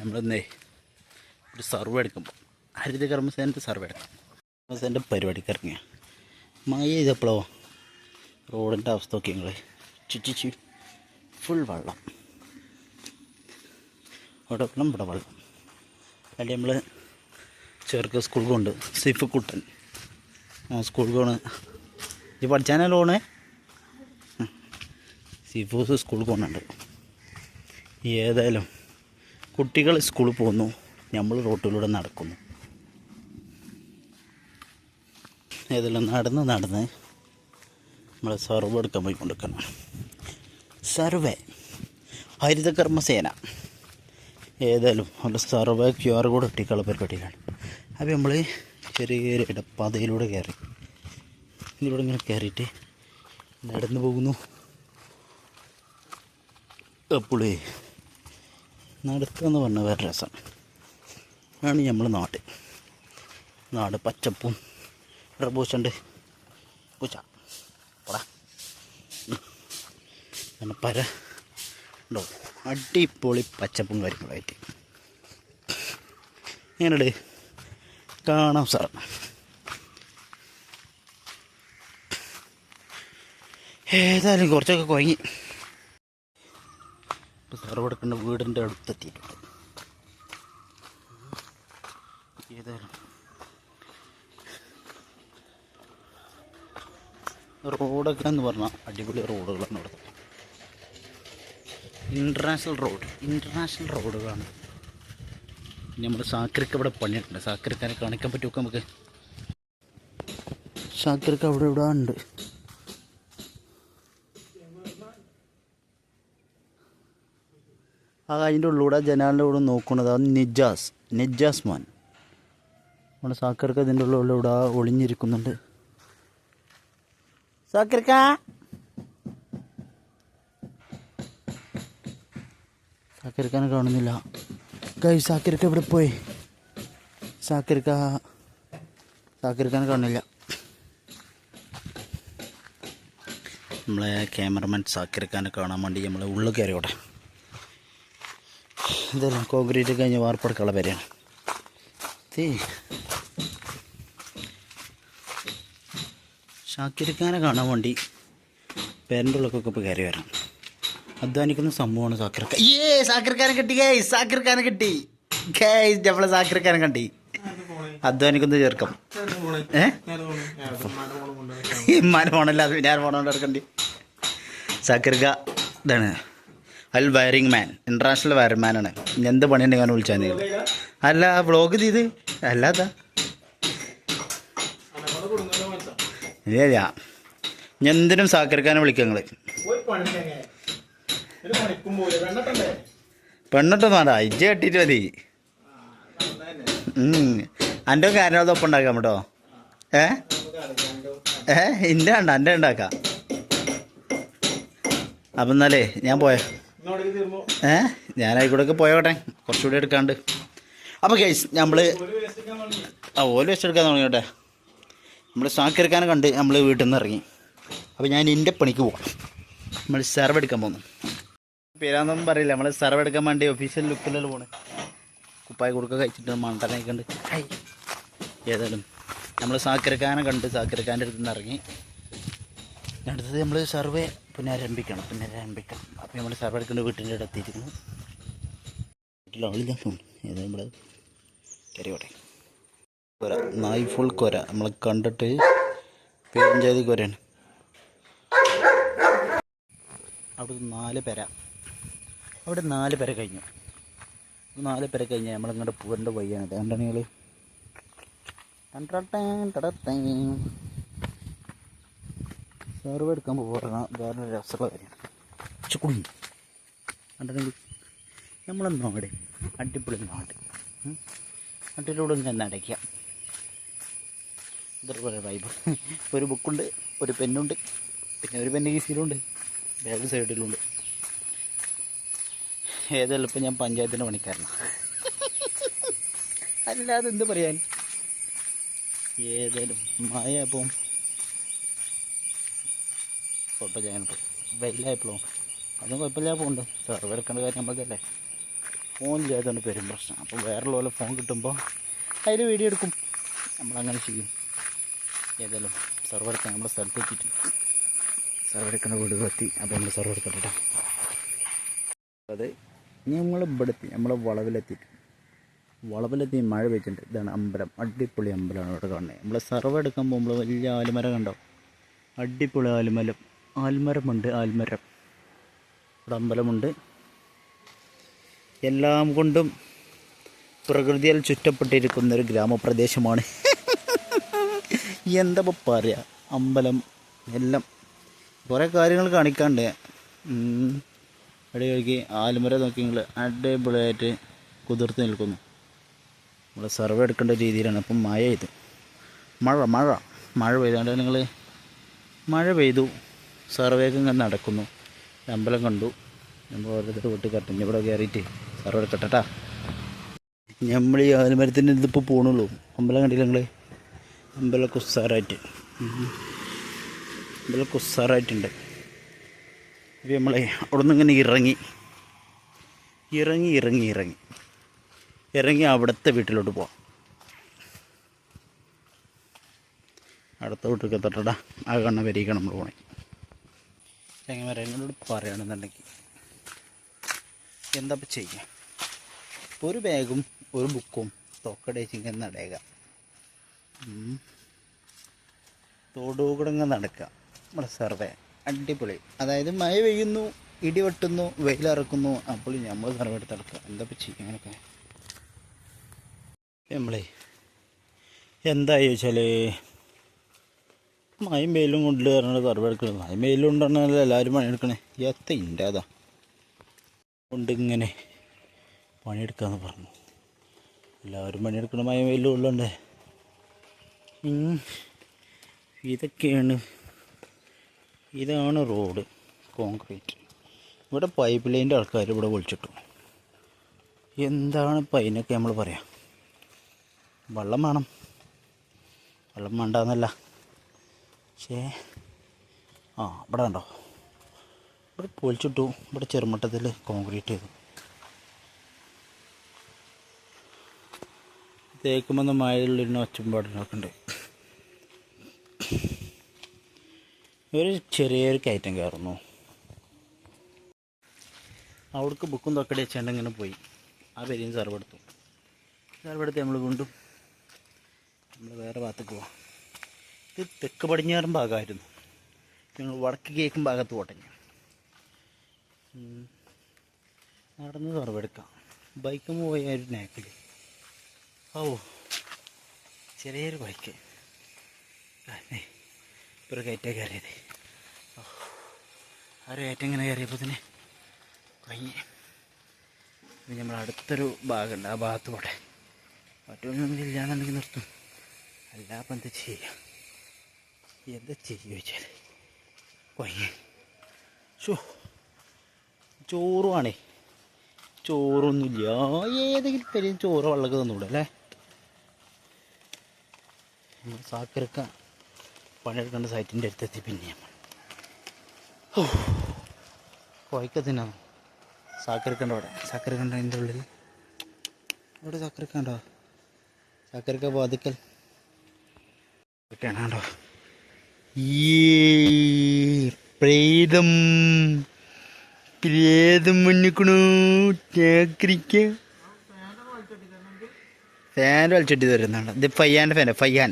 നമ്മളിന്നേ ഒരു സർവ് എടുക്കുമ്പോൾ ഹരിത കർമ്മസേനന്റെ സർവ് എടുക്കാം. കർമ്മസേനന്റെ പരിപാടിക്ക് ഇറങ്ങിയ. മഴ ചെയ്തപ്പോഴോ റോഡിന്റെ അവസ്ഥ നോക്കി ഞങ്ങൾ ചുറ്റിച്ച് ഫുൾ വെള്ളം അവിടെ വെള്ളം. ഇവിടെ വെള്ളം. അല്ലെങ്കിൽ നമ്മൾ ചെറുക്ക് സ്കൂൾ കൊണ്ട് സിഫ് കുട്ടൻ. സ്കൂൾ പോണ്. ഇത് പഠിച്ചാനല്ലോ ഓണേ സിഫ് സ്കൂൾ പോകുന്നുണ്ട് ഏതായാലും കുട്ടികൾ സ്കൂളിൽ പോകുന്നു. നമ്മൾ റോട്ടിലൂടെ നടക്കുന്നു. ഏതെല്ലാം നടന്ന് നടന്ന് നമ്മൾ സർവ് എടുക്കാൻ പോയി കൊടുക്കണം സർവേ. ഹരിതകർമ്മസേന. ഏതായാലും അവിടെ സർവേ ക്യു ആർ കോഡ് ഒട്ടിക്കാനുള്ള പരിപാടിയിലാണ്. അപ്പോൾ നമ്മൾ ചെറിയൊരു ഇടപ്പാതയിലൂടെ കയറി. ഇതിലൂടെ ഇങ്ങനെ കയറിയിട്ട് നടന്നു പോകുന്നു. അപ്പോളേ നടക്കുക എന്ന് പറഞ്ഞാൽ വേറെ രസമാണ് ആണ് നമ്മൾ നാട്. നാട് പച്ചപ്പും റബൂസുണ്ട്. പൂച്ച. പോടാ. പര. ഉണ്ടോ? അടിപൊളി പച്ചപ്പും കാര്യങ്ങളായിട്ട്. എങ്ങനെയുണ്ട് കാണാം സാർ ഏതായാലും കുറച്ചൊക്കെ കുഴങ്ങി. സാറ് കൊടുക്കുന്ന വീടിന്റെ അടുത്തെത്തിയിട്ടുണ്ട്. ഏതായാലും. റോഡൊക്കെ എന്ന് പറഞ്ഞാൽ അടിപൊളി റോഡുകളാണ് ഇവിടെ ഇന്റർനാഷണൽ റോഡ് ഇന്റർനാഷണൽ റോഡുകളാണ് നമ്മൾ സാക്രിക്ക് ഇവിടെ പണിയിട്ടുണ്ട് സാക്കരക്കാരെ കാണിക്കാൻ പറ്റുമൊക്കെ നമുക്ക്? സാക്രിക്ക് അവിടെ ഇവിടെ ഉണ്ട്. ആ അതിന്റെ ഉള്ളിലൂടെ ജനാലിന്റെ കൂടെ നോക്കുന്നത് അത് നിജാസ് നിജാസ് മാൻ. നമ്മുടെ സാക്കർക്ക് അതിന്റെ ഉള്ളിലൂടെ ഒളിഞ്ഞിരിക്കുന്നുണ്ട്. സാക്കർക്ക. സാക്കർക്കാനെ കാണുന്നില്ല. കൈ സാക്കർക്ക് എവിടെ പോയി? സാക്കർക്ക. സാക്കർക്കാനെ കാണുന്നില്ല. നമ്മളെ ക്യാമറമാൻ സാക്കിറക്കാനെ കാണാൻ വേണ്ടി നമ്മൾ ഉള്ളിൽ കയറിയോട്ടെ. ഇതെല്ലാം കോൺക്രീറ്റ് കഴിഞ്ഞ് വാർപ്പെടുക്കാനുള്ള പേരാണ് തീ ഷാക്കിർഖാനെ കാണാൻ വേണ്ടി പേരന്റെ ഉള്ളക്കൊക്കെ ഇപ്പോൾ കയറി വരാം. അധ്വാനിക്കുന്ന സംഭവമാണ് സാക്കിർക്ക ഏ സാക്കിർക്കാനെ കിട്ടി ഗൈ സാക്കിർക്കാനെ കിട്ടി. ഗൈ നമ്മളെ സാക്കിർക്കാനെ കണ്ടി. അധ്വാനിക്കുന്ന ചേർക്കം ഏഹ് ഇമ്മാന്റെ ഫോണല്ല അത് ഞാൻ ഫോണോണ്ട് സാക്കിർക്ക ഇതാണ്. Al wiring man international wiring ആണ് ഇനി എന്ത് പണിയുണ്ടെങ്കിൽ അവനെ വിളിച്ചാൽ നിങ്ങൾ അല്ല വ്ളോഗ് ചെയ്ത് അല്ലാതാ ഇല്ല ഞാൻ എന്തിനും സാക്കിർക്കാനെ വിളിക്കുക നിങ്ങൾ പെണ്ണിട്ടൊന്നും വേണ്ട ഇജ്ജ കെട്ടിട്ട് മതി. എന്റെ കാര്യം അതൊപ്പം ഉണ്ടാക്കാം കേട്ടോ. ഏ? ഏ? എന്റെ വേണ്ട എന്റെ ഉണ്ടാക്കാം. അപ്പം എന്നാലേ ഞാൻ പോയ ഏ? ഞാൻ ആയിക്കൂടെയൊക്കെ പോയോട്ടെ. കുറച്ചുകൂടി എടുക്കാണ്ട്. അപ്പോൾ കേസ് നമ്മൾ ആ ഓൽ വെച്ചെടുക്കാൻ തുടങ്ങിയോട്ടെ. നമ്മൾ സാക്കിറക്കാനെ കണ്ട് നമ്മൾ വീട്ടിൽ നിന്ന് ഇറങ്ങി. അപ്പോൾ ഞാൻ എന്റെ പണിക്ക് പോകാം നമ്മൾ സെർവ് എടുക്കാൻ പോകുന്നു പേരാന്നൊന്നും പറയില്ല. നമ്മൾ സെർവ് എടുക്കാൻ വേണ്ടി ഒഫീഷ്യൽ ലുക്കിലല്ലേ പോണേ. കുപ്പായ കൊടുക്ക കഴിച്ചിട്ട് മണ്ടനൊക്കെ കണ്ട് ഹൈ ഏതായാലും നമ്മൾ സാക്കിറക്കാനെ കണ്ട് സാക്കിറക്കാന്റെ അടുത്ത് നിന്ന് ഇറങ്ങി. അടുത്തത് നമ്മൾ സർവേ പുനരാരംഭിക്കണം പുനരാരംഭിക്കണം അപ്പോൾ നമ്മൾ സർവേ എടുക്കേണ്ട വീട്ടിന്റെ അടുത്ത് എത്തിയിരിക്കുന്നു. വീട്ടിൽ ആളില്ല ഏതാ നമ്മൾ കരയോട്ടെ കൊര നായ് ഫുൾ കൊര. നമ്മൾ കണ്ടിട്ട് പെരഞ്ചാതി കൊരയാണ്. അവിടെ നാല് പെര. അവിടെ നാല് പെര കഴിഞ്ഞു. നാല് പെര കഴിഞ്ഞാൽ നമ്മളിങ്ങോട്ട് പോകേണ്ട വയ്യാണ് അതുകൊണ്ടാണ് നിങ്ങൾ സെർവ് എടുക്കാൻ പോകുന്ന വേറെ രസമുള്ള കാര്യമാണ് ചുക്കുടി കണ്ടിട്ടുണ്ടെങ്കിൽ നമ്മളെ നാട് അടിപൊളി നാട്. നാട്ടിലൂടെ തന്നെ നടക്കുക ഇതൊരു വൈബ് ഒരു ബുക്കുണ്ട് ഒരു പെന്നുണ്ട് പിന്നെ ഒരു പെന്ന് ഈസിയിലുണ്ട് ബാഗ് സൈഡിലുണ്ട്. ഏതായാലും ഇപ്പം ഞാൻ പഞ്ചായത്തിന്റെ പണിക്കാരനാണ് അല്ലാതെ എന്ത് പറയാൻ? ഏതായാലും മായ അപ്പം ഫോട്ടോ ചെയ്യാനുണ്ട് വെയിലായപ്പോഴും അതും കുഴപ്പമില്ല പോകുന്നുണ്ട് സെർവ് എടുക്കേണ്ട കാര്യം നമ്മളതല്ലേ ഫോണില്ലാത്തതുകൊണ്ട് പെരും പ്രശ്നം. അപ്പോൾ വേറെ പോലെ ഫോൺ കിട്ടുമ്പോൾ അതിൽ വീഡിയോ എടുക്കും. നമ്മളങ്ങനെ ചെയ്യും. ഏതായാലും സെർവർ എടുക്കാൻ നമ്മുടെ സ്ഥലത്ത് എത്തിയിട്ട് സെർവർ എടുക്കുന്ന വീട് എത്തി. അപ്പോൾ നമ്മൾ സെർവർ എടുക്കട്ടെ ട്ടോ. അത് നമ്മൾ ഇവിടെ എത്തി നമ്മളെ വളവിലെത്തിയിട്ട്. വളവിലെത്തി മഴ പെയ്ച്ചിട്ടുണ്ട് ഇതാണ് അമ്പലം. അടിപൊളി അമ്പലമാണ് ഇവിടെ കാണുന്നത്. നമ്മൾ സെർവ് എടുക്കാൻ പോകുമ്പോൾ വലിയ ആലുമര കണ്ടോ? അടിപൊളി ആൽമരം ആൽമരമുണ്ട് ആൽമരം. ഇവിടെ അമ്പലമുണ്ട് എല്ലാം കൊണ്ടും പ്രകൃതിയാൽ ചുറ്റപ്പെട്ടിരിക്കുന്ന ഒരു ഗ്രാമപ്രദേശമാണ്. എന്താ പറയുക അമ്പലം എല്ലാം. കുറേ കാര്യങ്ങൾ കാണിക്കാണ്ട്. ഇടയ്ക്ക് ആൽമര നോക്കി നിങ്ങൾ അടിപൊളിയായിട്ട് കുതിർത്ത് നിൽക്കുന്നു. നമ്മൾ സർവേ എടുക്കേണ്ട രീതിയിലാണ്. അപ്പം മഴ ഇത് മഴ മഴ. മഴ പെയ്താണ്ട് നിങ്ങൾ മഴ പെയ്തു. സർവേക്ക് നടക്കുന്നു. അമ്പലം കണ്ടു. നമ്മൾ ഓരോരുത്തർ വീട്ടിൽ കട്ടിഞ്ഞ് ഇവിടെ കയറിയിട്ട് സർവേ കെട്ടട്ടാ നമ്മൾ ഈ ആൽമരത്തിന്റെ ഇതിപ്പോൾ പോണുള്ളൂ. അമ്പലം കണ്ടില്ല നിങ്ങൾ അമ്പലം കുസ്സാറായിട്ട്. അമ്പലം കുസ്സാറായിട്ടുണ്ട്. അപ്പോൾ നമ്മളെ അവിടെ നിന്ന് ഇങ്ങനെ ഇറങ്ങി. ഇറങ്ങി ഇറങ്ങി ഇറങ്ങി. ഇറങ്ങി അവിടുത്തെ വീട്ടിലോട്ട് പോവാം. അടുത്ത വീട്ടിലേക്ക് എത്തട്ടടാ ആ കണ്ണ വരിക നമ്മൾ പോണേ. ചങ്ങന്മാരെ എന്നോട് പറയുകയാണെന്നുണ്ടെങ്കിൽ എന്താ ചെയ്യുക? ഒരു ബാഗും ഒരു ബുക്കും തൊക്കടേച്ചിങ്ങനെ നടയുക തോടുകൂടങ്ങ് നടക്കുക. നമ്മുടെ സർവേ അടിപൊളി. അതായത് മഴ പെയ്യുന്നു ഇടി വെട്ടുന്നു വെയിലിറക്കുന്നു അപ്പോൾ നമ്മൾ സർവേ എടുത്ത് നടക്കുക. എന്താ ചെയ്യുക അങ്ങനെയൊക്കെ? നമ്മളെ എന്താ ചോദിച്ചാൽ മയം വെയിലും കൊണ്ട് സർവേ എടുക്കണത് മയം വെയിലും കൊണ്ടാണല്ലോ എല്ലാവരും പണിയെടുക്കണേ എത്ത ഇന്റെ അതാ. കൊണ്ട് ഇങ്ങനെ പണിയെടുക്കാന്ന് പറഞ്ഞു. എല്ലാവരും പണിയെടുക്കണം മയം വെയിലും ഉള്ളതുകൊണ്ട്. ഇതൊക്കെയാണ്. ഇതാണ് റോഡ്. കോൺക്രീറ്റ്. ഇവിടെ പൈപ്പ് ലൈന്റെ ആൾക്കാർ ഇവിടെ വിളിച്ചിട്ടു. എന്താണ് ഇപ്പം അതിനൊക്കെ നമ്മൾ പറയാം? വെള്ളം വേണം. വെള്ളം വേണ്ടെന്നല്ല. പക്ഷേ ആ ഇവിടെ കണ്ടോ? ഇവിടെ പൊളിച്ചിട്ടു. ഇവിടെ ചെറുമട്ടത്തിൽ കോൺക്രീറ്റ് ചെയ്തു. തേക്കുമെന്ന് മഴയുള്ളിരുന്ന് ഒച്ചമ്പാടിനൊക്കെ ഉണ്ട്. ഒരു ചെറിയൊരു കയറ്റം കയറുന്നു. അവിടേക്ക് ബുക്കും തൊക്കടി വെച്ചാണ്ട് ഇങ്ങനെ പോയി. ആ പെരിയും സർവെടുത്തു സർവെടുത്ത് നമ്മൾ വീണ്ടും നമ്മൾ വേറെ ഭാഗത്തേക്ക് പോവാം. തെക്ക് പടിഞ്ഞാറൻ ഭാഗമായിരുന്നു. ഞങ്ങൾ വടക്ക് കേക്കും ഭാഗത്ത് പോട്ടെ നടന്ന് തുറവെടുക്കാം. ബൈക്ക് ബൈക്കും പോയ ഒരു ഓ ചെറിയൊരു ബൈക്ക്. ഇപ്പോൾ ഒരു കയറിയത്. ഓ ആ ഒരു കയറ്റം ഇങ്ങനെ കയറിയപ്പോൾ തന്നെ കഴിഞ്ഞ് ഇനി നമ്മൾ അടുത്തൊരു ഭാഗമുണ്ട് ആ ഭാഗത്ത് പോട്ടെ. മറ്റൊന്നും ഇല്ലാന്നുണ്ടെങ്കിൽ നിർത്തും. അല്ല അപ്പം എന്താ ചെയ്യുക എന്താ ചെയ്യുക ചോദിച്ചാൽ കൊയ്യ ഷോ ചോറുമാണേ ചോറൊന്നുമില്ല. ഏതെങ്കിലും പേരും ചോറ് വെള്ളമൊക്കെ തന്നൂടെ അല്ലേ? സാക്കരക്ക പണിയെടുക്കേണ്ട സൈറ്റിന്റെ അടുത്തെത്തി പിന്നെ നമ്മൾ. ഓ കോയ്ക്ക തിന്നാം? സാക്കരക്കണ്ട അവിടെ? സാക്കരക്കണ്ട അതിന്റെ ഉള്ളിൽ അവിടെ സാക്കരക്ക ഉണ്ടോ? സാക്കരക്ക വാതിക്കൽ. ഒക്കെയാണോ പ്രേതം. പ്രേതം മുന്നിക്കണു. ചേക്രിക്ക് ഫാൻ വലിച്ചിട്ട് തരുന്നുണ്ട് ഇത് ഫയ്യാന്റെ ഫാൻ ഫയ്യാൻ.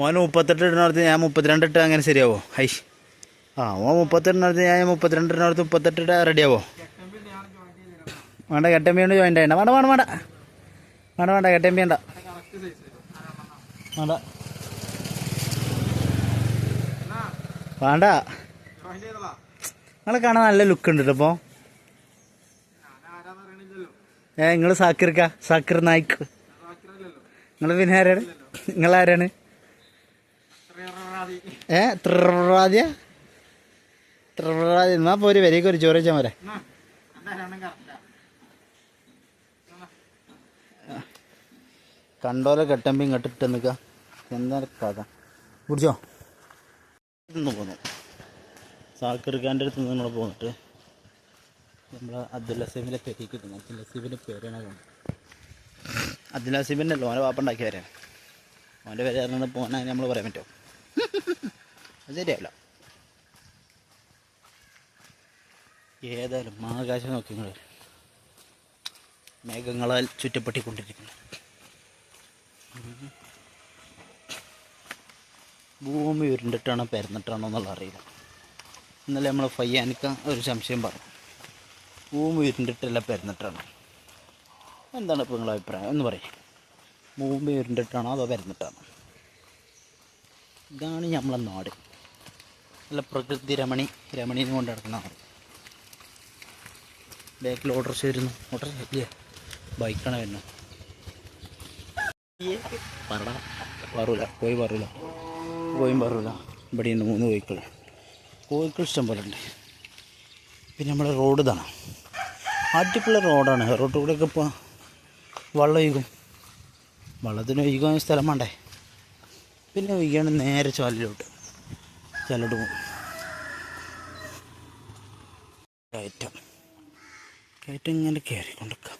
ഓൻ മുപ്പത്തെട്ട് ഇടുന്നിടത്ത് ഞാൻ മുപ്പത്തിരണ്ട് ഇട്ട് അങ്ങനെ ശരിയാവോ? ഹൈ. ആ മോൻ മുപ്പത്തെട്ടിനടുത്ത് ഞാൻ മുപ്പത്തിരണ്ട് ഇടുന്നിടത്ത് മുപ്പത്തെട്ട് ഇട്ട് റെഡിയാവോ? വേണ്ട കെട്ടമ്പിയോണ്ട് ജോയിന്റ് ആയിണ്ട വേണ്ട വേണ്ട വേണ്ട. വേണ്ട വേണ്ട കെട്ടമ്പി വേണ്ട. വേണ്ട. നിങ്ങളെ കാണാൻ നല്ല ലുക്ക് ഉണ്ട് കേട്ടോ ഏ നിങ്ങൾ സാക്കിർക്ക സാക്കിർ നായിക്ക് നിങ്ങൾ പിന്നെ ആരാണ്? നിങ്ങൾ ആരാണ്? ഏ ത്രിറാദ്യ ത്രിറാദ്യ എന്നാ പോര് വരേക്ക് ഒരു ചോറ് വെച്ചാൽ പോരെ. കണ്ടോലെ കെട്ടമ്പി ഇങ്ങോട്ട് ഇട്ട് നിൽക്കുക എന്താ കഥ? കുടിച്ചോ? ഇന്ന് പോന്നു. ഖാന്റെ അടുത്ത് നിന്ന് നിങ്ങൾ പോന്നിട്ട് നമ്മൾ അബ്ദുൽ ഹസീബിന്റെ പേരേക്ക് കിട്ടുന്നു അബ്ദുൽ ഹസീബിന്റെ പേരാണ് പോകുന്നത് അബ്ദുൽ ഹസീബിന്റെ ലോന വാപ്പ ഉണ്ടാക്കി വരാൻ അവന്റെ പേര് അറിഞ്ഞ പോകാൻ നമ്മൾ പറയാൻ പറ്റുമോ അത് ശരിയല്ല ഏതായാലും ആകാശം നോക്കി നിങ്ങൾ മേഘങ്ങളാൽ ചുറ്റപ്പെട്ടിക്കൊണ്ടിരിക്കുന്നു. ഭൂമി ഉരുണ്ടിട്ടാണോ പരന്നിട്ടാണോ എന്നുള്ള അറിയില്ല. ഇന്നലെ നമ്മൾ ഫയ്യാനിക്ക ഒരു സംശയം പറഞ്ഞു. ഭൂമി ഉരുണ്ടിട്ടല്ല പരന്നിട്ടാണോ. എന്താണ് ഇപ്പോൾ നിങ്ങളുടെ അഭിപ്രായം? എന്ന് പറയും. ഭൂമി ഉരുണ്ടിട്ടാണോ അതോ പരന്നിട്ടാണോ? ഇതാണ് നമ്മളെ നാട്. നല്ല പ്രകൃതി രമണി രമണീനെ കൊണ്ട് നടക്കുന്ന നാട്. ബാക്കിൽ ഓർഡർ വരുന്നു. ഓർഡർ ഇല്ല? ബൈക്കാണ് വരുന്നത്. പറടാ. പറൂല. പോയി പറൂല. കോയും ഇവിടെ ഇവിടെയുണ്ട് മൂന്ന് കോഴിക്കൾ. കോഴിക്കൾ ഇഷ്ടം പോലെ ഉണ്ട്. പിന്നെ നമ്മുടെ റോഡ് ഇതാണ്. അടിപൊളി റോഡാണ് റോഡ് കൂടെയൊക്കെ ഇപ്പോൾ വെള്ളം ഒഴുകും. വെള്ളത്തിന് ഒഴുകാൻ സ്ഥലം വേണ്ടേ? പിന്നെ ഒഴുകിയാണ് നേരെ ചാലിലോട്ട് ചാലിലോട്ട് പോകും. കയറ്റം. കയറ്റം ഇങ്ങനെ കയറിക്കൊണ്ടിരിക്കാം.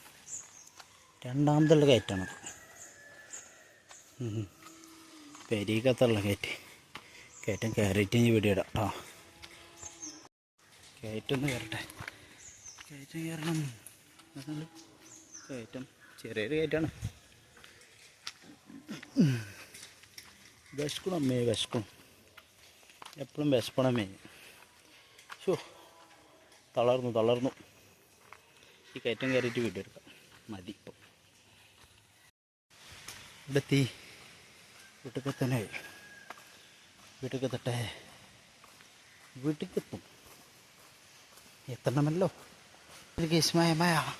രണ്ടാമതുള്ള കയറ്റാണത് പെരീക്കത്തുള്ള കയറ്റ്. കയറ്റം കയറിയിട്ട് ഇനി വീഡിയോ ഇടാം. കേട്ടോ കയറ്റൊന്ന് കയറട്ടെ. കയറ്റം കയറണം. കയറ്റം. ചെറിയൊരു കയറ്റാണ്. വിശക്കണം അമ്മേ? വിശക്കണം എപ്പോഴും വിശപ്പണം അമ്മേ. ഷോ തളർന്നു തളർന്നു. ഈ കയറ്റം കയറിയിട്ട് വീഡിയോ എടുക്കാം. മതി ഇപ്പം. ഇവിടെ തീ വീട്ടിൽ തന്നെ വീട്ടിൽ എത്തും എത്തണമല്ലോ. കേസുമായ മായ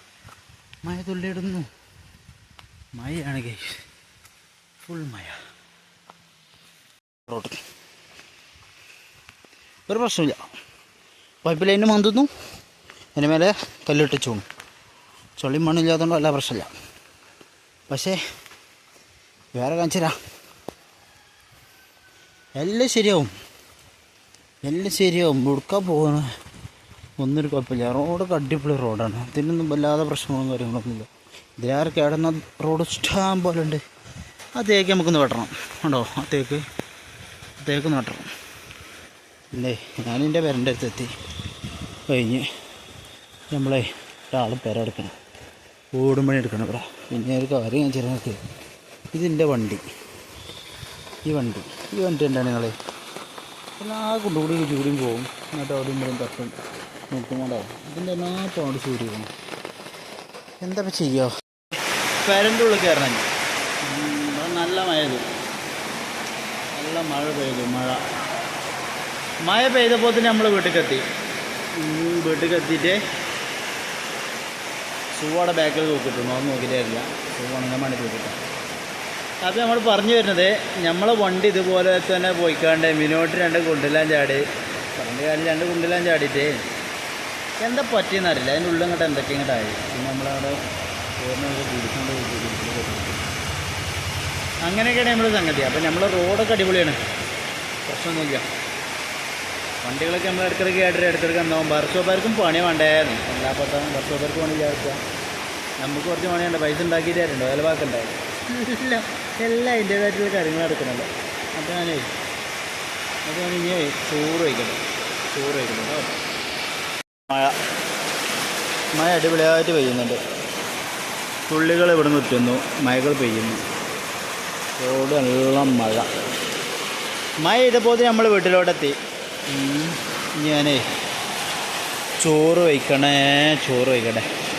മായ. തുള്ളിയിടുന്നു. മഴയാണ് കേസ് ഫുൾ റോഡ്. ഒരു പ്രശ്നമില്ല. പൈപ്പ് ലൈന് മന്തുന്നു. അതിന് മേലെ കല്ലിട്ട് ചൂണു. ചൊള്ളി മണ്ണില്ലാത്തതുകൊണ്ട് വല്ല പ്രശ്നമില്ല. പക്ഷേ വേറെ കാണിച്ചരാ എല്ലാം ശരിയാവും. എല്ലാം ശരിയാവും. മുടുക്കാൻ പോകുന്ന ഒന്നൊരു കുഴപ്പമില്ല. റോഡൊക്കെ അടിപൊളി റോഡാണ്. അതിനൊന്നും വല്ലാതെ പ്രശ്നങ്ങളും കാര്യങ്ങളൊന്നുമില്ല ഇതിലാറ് കിടന്ന റോഡ് ഇഷ്ടം പോലെ ഉണ്ട്. ആ തേക്ക് നമുക്കൊന്ന് വെട്ടണം. ഉണ്ടോ ആ തേക്ക് തേക്ക് ഒന്ന് വെട്ടണം. അല്ലേ ഞാനെന്റെ പേരന്റെ അടുത്ത് എത്തി. കഴിഞ്ഞ് നമ്മളെ ഒരാൾ പേരെടുക്കണം. ഓടും പണി എടുക്കണം ഇവിടെ. പിന്നെ ഒരു കാര്യം ഞാൻ ചെറിയ ഇതിന്റെ വണ്ടി. ഈ വണ്ടി ഈ വണ്ടി എന്താണ് നിങ്ങൾ എല്ലാ കുണ്ടുകൂടി ചൂടിയും പോകും എന്നിട്ട് അവിടെയും ഇവിടെയും തട്ടും. നോക്കുമ്പോണ്ടാവും ഇതിന്റെ എല്ലാ പാട് പോകണം എന്താ ചെയ്യോ? പേരന്റെ ഉള്ളിൽ കയറണം. നല്ല മഴ നല്ല മഴ പെയ്തു മഴ. മഴ പെയ്തപ്പോൾ തന്നെ നമ്മൾ വീട്ടിൽ കത്തി വീട്ടിൽ കത്തിയിട്ട് സുവാടെ ബാക്കിൽ നോക്കിയിട്ടുണ്ടോ അത് നോക്കിയിട്ടില്ല സൂ മണിക്ക് വേണ്ടി അപ്പോൾ നമ്മൾ പറഞ്ഞു വരുന്നത് നമ്മളെ വണ്ടി ഇതുപോലെ തന്നെ പോയിക്കാണ്ട് മിനോട്ട് രണ്ട് കുണ്ടിലാൻ ചാടി പണ്ട് കാലം രണ്ട് കുണ്ടിലാൻ ചാടിയിട്ട് എന്താ പറ്റിയെന്നറിയില്ല അതിന്റെ ഉള്ളിൽ ഇങ്ങോട്ട് എന്തൊക്കെ ഇങ്ങോട്ടായി പിന്നെ നമ്മളവിടെ അങ്ങനെയൊക്കെയാണ് നമ്മൾ സംഗതി. അപ്പം നമ്മൾ റോഡൊക്കെ അടിപൊളിയാണ്. പ്രശ്നമൊന്നുമില്ല. വണ്ടികളൊക്കെ നമ്മൾ ഇടയ്ക്കിടയ്ക്ക് കേട്ടിട്ട് ഇടയ്ക്കിടയ്ക്ക് എന്താവും വർഷോപ്പാർക്കും പണി വേണ്ടായിരുന്നു എല്ലാ പത്താം വർഷോപ്പാർക്ക് പണി ചേർക്കുക നമുക്ക് കുറച്ച് പണിയുണ്ട്. പൈസ ഉണ്ടാക്കിയിട്ടായിരുന്നു ചിലവാക്കുണ്ടാവും എല്ലാം എല്ലാം അതിന്റേതായിട്ടുള്ള കാര്യങ്ങൾ നടക്കുന്നുണ്ട്. അപ്പോൾ ഞാനേ അപ്പോൾ ഞാൻ ഇനി ചോറ് വയ്ക്കട്ടെ ചോറ് വയ്ക്കട്ടെ കേട്ടോ. മഴ. മഴ അടിപൊളിയായിട്ട് പെയ്യുന്നുണ്ട്. തുള്ളികൾ ഇവിടെ നിൽക്കുന്നു മഴകൾ പെയ്യുന്നു. റോഡ് നല്ല മഴ. മഴ ചെയ്തപ്പോൾ നമ്മൾ വീട്ടിലോട്ടെത്തി. ഞാനേ ചോറ് വയ്ക്കണേ ചോറ് വയ്ക്കട്ടെ